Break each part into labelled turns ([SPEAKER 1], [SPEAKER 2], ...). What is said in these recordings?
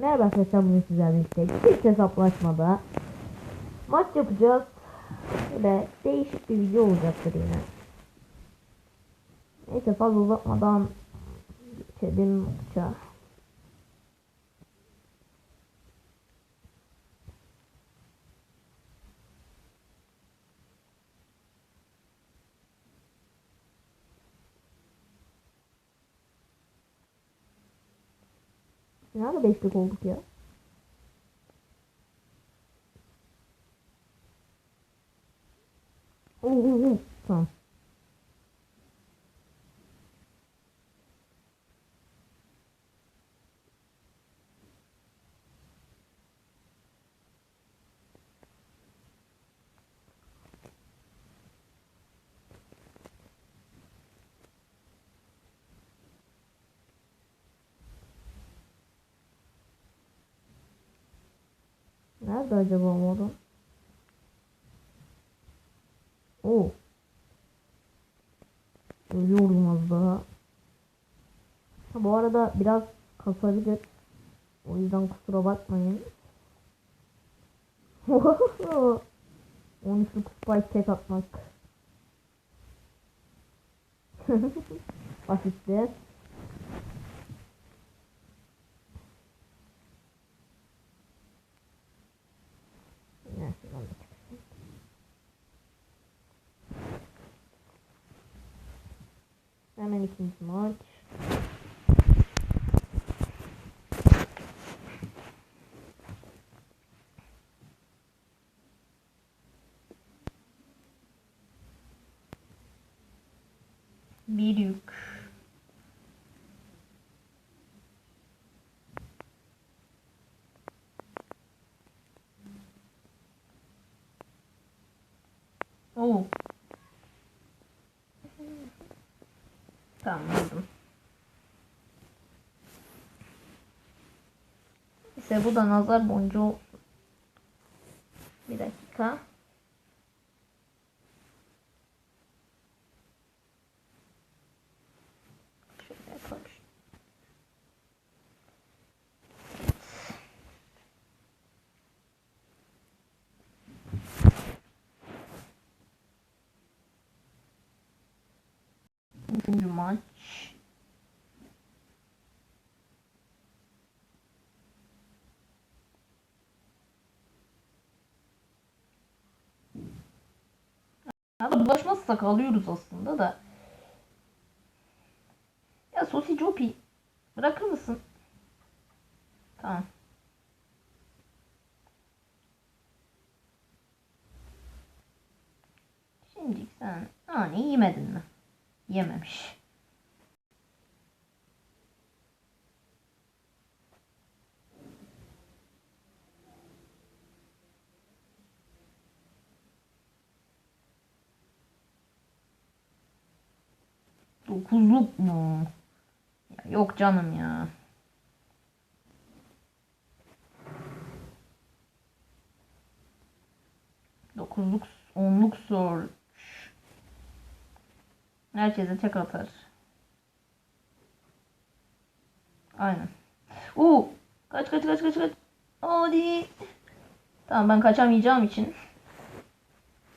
[SPEAKER 1] Merhaba arkadaşlar bugün sizlerle birlikte hiç hesaplaşmada maç yapacağız. Böyle değişik bir video olacaktır yine. Neyse fazla uzatmadan geçelim maça. Nerede beşlik olduk ya? Oo, oo, oo. Tamam. Nerede acaba adam? Oo. Ölüyorum az daha. Ha, bu arada biraz kasabilir. O yüzden kusura bakmayın. 13'lük spike tek atmak. Basitti. Neyse, ben de çıkayım. Hemen ikinci maç. Bir yük. Oo. Tamam. İşte bu da nazar boncuğu. Bir dakika. Şöyle konuş. Üçüncü maç. Ya da bulaşmazsak alıyoruz aslında da. Ya Sosi Jopi bırakır mısın? Tamam. Şimdi sen nane yemedin mi? Yememiş. Dokuzluk mu? Yok canım ya. Dokuzluk, onluk sor. Herkese tek atar. Aynen. Oo, kaç kaç kaç kaç kaç. Hadi. Tamam ben kaçamayacağım için.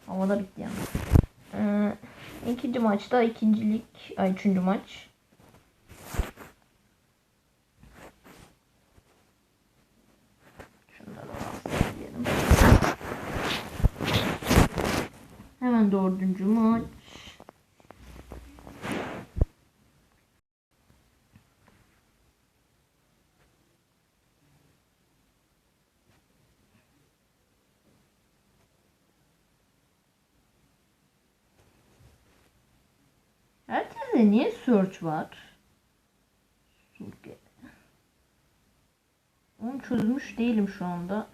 [SPEAKER 1] Havada bitti yani. Ee, ikinci maçta ikincilik, ay üçüncü maç. Şunları. Hemen dördüncü maç. Herkeste niye search var? Sulke. Onu çözmüş değilim şu anda.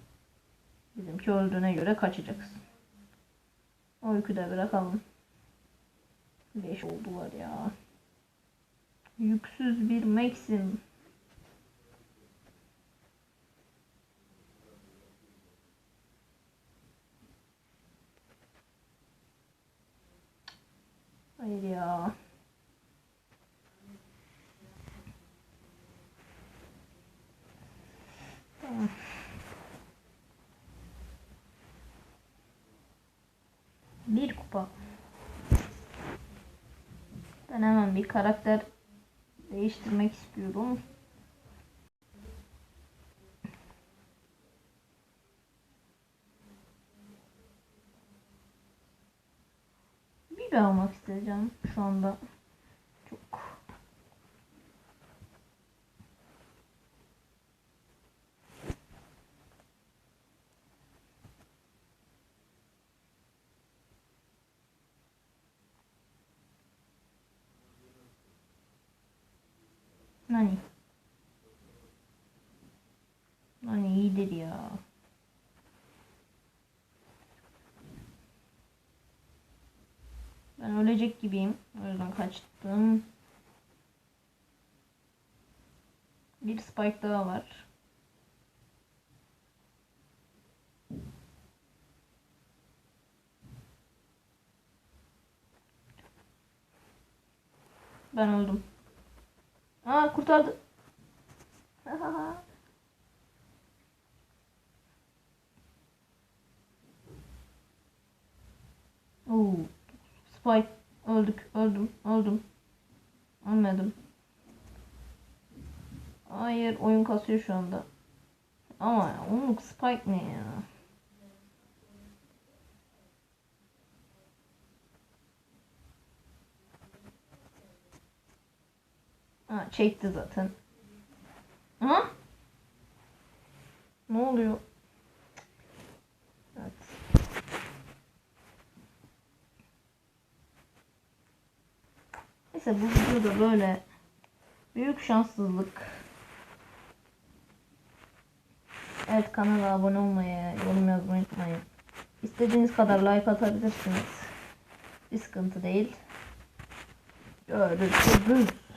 [SPEAKER 1] Bizimki öldüğüne göre kaçacaksın. O yükü de bırakalım. 5 oldular ya. Yüksüz bir Maxim. Hayır ya. Ben hemen bir karakter değiştirmek istiyorum. Bir almak isteyeceğim şu anda. Nani? Nani iyidir ya. Ben ölecek gibiyim. O yüzden kaçtım. Bir spike daha var. Ben öldüm. Aa kurtardı. Oo. Spike öldük. Öldüm. Öldüm. Ölmedim. Hayır oyun kasıyor şu anda. Ama ya, onluk Spike ne ya? Çekti zaten. Ha? Ne oluyor? Evet. Neyse bu videoda böyle büyük şanssızlık. Evet kanala abone olmayı, yorum yazmayı unutmayın. İstediğiniz kadar like atabilirsiniz. Bir sıkıntı değil. Görüşürüz.